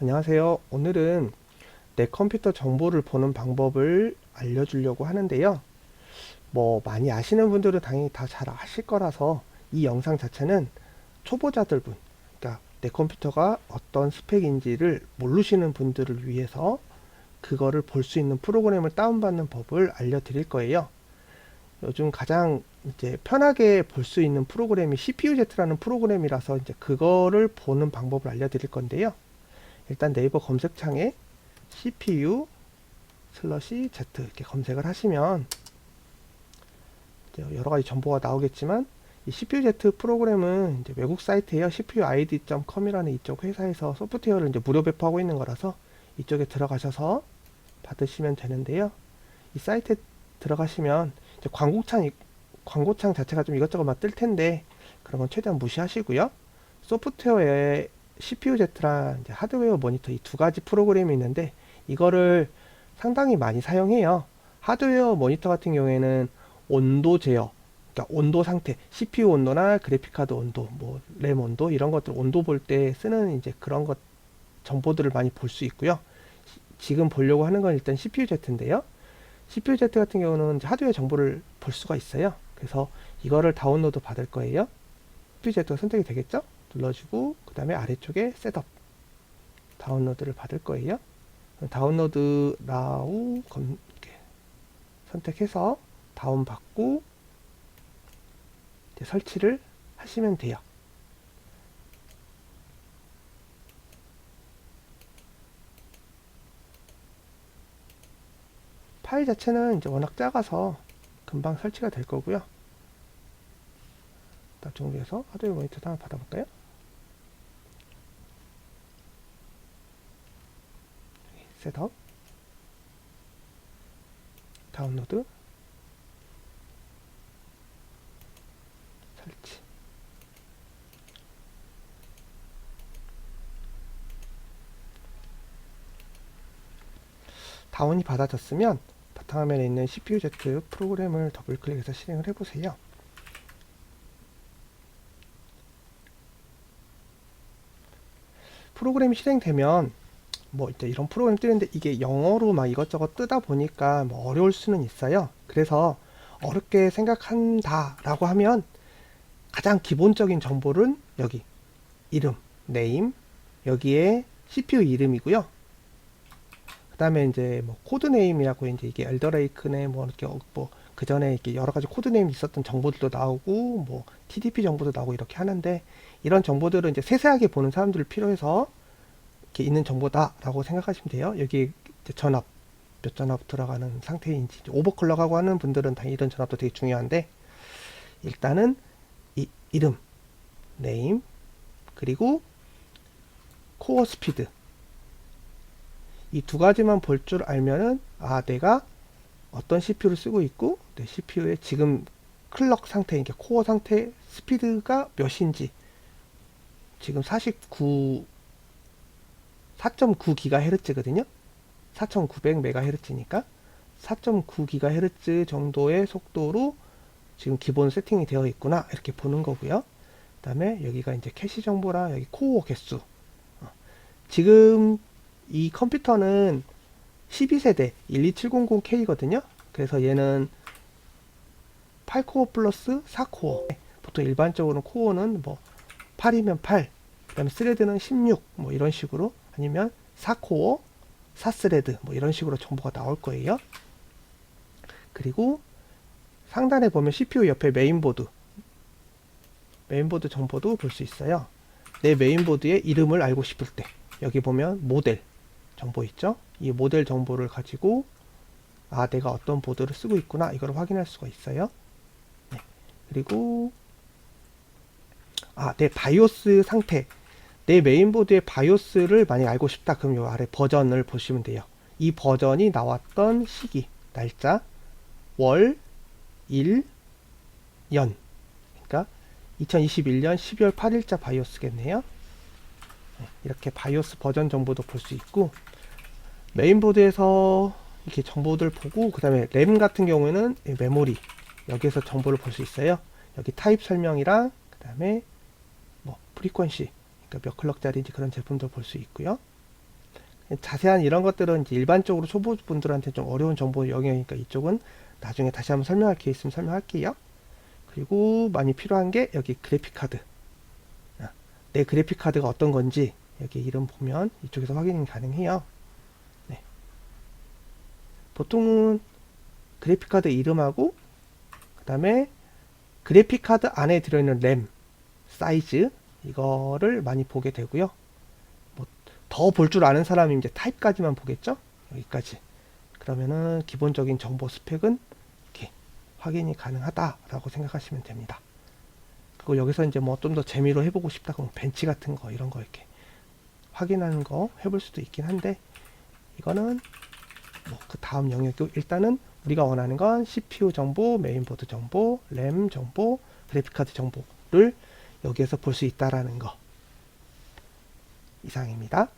안녕하세요. 오늘은 내 컴퓨터 정보를 보는 방법을 알려주려고 하는데요. 뭐 많이 아시는 분들은 당연히 다 잘 아실 거라서 이 영상 자체는 초보자들 분, 그러니까 내 컴퓨터가 어떤 스펙인지를 모르시는 분들을 위해서 그거를 볼 수 있는 프로그램을 다운받는 법을 알려드릴 거예요. 요즘 가장 이제 편하게 볼 수 있는 프로그램이 CPUZ라는 프로그램이라서 이제 그거를 보는 방법을 알려드릴 건데요. 일단 네이버 검색창에 CPU 슬러시 Z 이렇게 검색을 하시면 여러 가지 정보가 나오겠지만 이 CPUZ 프로그램은 이제 외국 사이트에요. CPUID.com이라는 이쪽 회사에서 소프트웨어를 이제 무료 배포하고 있는 거라서 이쪽에 들어가셔서 받으시면 되는데요. 이 사이트에 들어가시면 이제 광고창 광고창 자체가 좀 이것저것 막 뜰 텐데 그런 건 최대한 무시하시고요. 소프트웨어에 CPUZ랑 이제 하드웨어 모니터 이 두 가지 프로그램이 있는데 이거를 상당히 많이 사용해요. 하드웨어 모니터 같은 경우에는 온도 제어, 그러니까 온도 상태, CPU 온도나 그래픽카드 온도, 뭐 램 온도 이런 것들 온도 볼 때 쓰는 이제 그런 것 정보들을 많이 볼 수 있고요. 시- 지금 보려고 하는 건 일단 CPUZ인데요. CPUZ 같은 경우는 하드웨어 정보를 볼 수가 있어요. 그래서 이거를 다운로드 받을 거예요. CPUZ가 선택이 되겠죠? 눌러주고 그 다음에 아래쪽에 셋업 다운로드를 받을 거예요. 다운로드 이렇게 선택해서 다운 받고 이제 설치를 하시면 돼요. 파일 자체는 이제 워낙 작아서 금방 설치가 될 거고요. 딱 정리해서 하드웨어 모니터 하나 받아볼까요? 셋업. 다운로드. 설치. 다운이 받아졌으면 바탕화면에 있는 CPUZ 프로그램을 더블 클릭해서 실행을 해보세요. 프로그램이 실행되면 뭐 이제 이런 프로그램 뜨는데 이게 영어로 막 이것저것 뜨다 보니까 뭐 어려울 수는 있어요. 그래서 어렵게 생각한다라고 하면 가장 기본적인 정보는 여기 이름, 네임, 여기에 CPU 이름이고요. 그 다음에 이제 뭐 코드 네임이라고 이제 이게 엘더레이크네 뭐 이렇게 뭐그 전에 이렇게 여러 가지 코드 네임 있었던 정보들도 나오고 뭐 TDP 정보도 나오고 이렇게 하는데 이런 정보들은 이제 세세하게 보는 사람들을 필요해서 이렇게 있는 정보다라고 생각하시면 돼요. 여기 전압 몇 전압 들어가는 상태인지 오버클럭하고 하는 분들은 다 이런 전압도 되게 중요한데 일단은 이 이름, 네임 그리고 코어 스피드 이 두 가지만 볼 줄 알면은 아 내가 어떤 CPU를 쓰고 있고 내 CPU의 지금 클럭 상태, 코어 상태 스피드가 몇인지 지금 49 4.9GHz거든요. 4900MHz니까 4.9GHz 정도의 속도로 지금 기본 세팅이 되어 있구나 이렇게 보는 거고요. 그 다음에 여기가 이제 캐시 정보랑 여기 코어 개수. 어. 지금 이 컴퓨터는 12세대 12700K거든요. 그래서 얘는 8코어 플러스 4코어. 보통 일반적으로 코어는 뭐 8이면 8, 그 다음에 스레드는 16, 뭐 이런 식으로 아니면 4코어, 4스레드 뭐 이런 식으로 정보가 나올 거예요. 그리고 상단에 보면 CPU 옆에 메인보드, 메인보드 정보도 볼 수 있어요. 내 메인보드의 이름을 알고 싶을 때 여기 보면 모델 정보 있죠? 이 모델 정보를 가지고 아 내가 어떤 보드를 쓰고 있구나 이걸 확인할 수가 있어요. 네. 그리고 아내 바이오스 상태 내 메인보드의 바이오스를 만약 알고 싶다 그럼 요 아래 버전을 보시면 돼요. 이 버전이 나왔던 시기 날짜 월, 일, 연 그러니까 2021년 12월 8일자 바이오스겠네요. 네, 이렇게 바이오스 버전 정보도 볼 수 있고 메인보드에서 이렇게 정보들 보고 그 다음에 램 같은 경우에는 이 메모리 여기에서 정보를 볼 수 있어요. 여기 타입 설명이랑 그 다음에 뭐 프리퀀시 그러니까 몇 클럭짜리인지 그런 제품도 볼 수 있고요. 자세한 이런 것들은 이제 일반적으로 초보분들한테 좀 어려운 정보 영역이니까 이쪽은 나중에 다시 한번 설명할 기회 있으면 설명할게요. 그리고 많이 필요한 게 여기 그래픽 카드. 아, 내 그래픽 카드가 어떤 건지 여기 이름 보면 이쪽에서 확인이 가능해요. 네. 보통은 그래픽 카드 이름하고 그 다음에 그래픽 카드 안에 들어있는 램 사이즈 이거를 많이 보게 되고요. 뭐 더 볼 줄 아는 사람이 이제 타입까지만 보겠죠. 여기까지. 그러면은 기본적인 정보 스펙은 이렇게 확인이 가능하다라고 생각하시면 됩니다. 그리고 여기서 이제 뭐 좀 더 재미로 해보고 싶다 그러면 벤치 같은 거 이런 거 이렇게 확인하는 거 해볼 수도 있긴 한데 이거는 뭐 그 다음 영역이고 일단은 우리가 원하는 건 CPU 정보, 메인보드 정보, 램 정보, 그래픽카드 정보를 여기에서 볼 수 있다라는 거 이상입니다.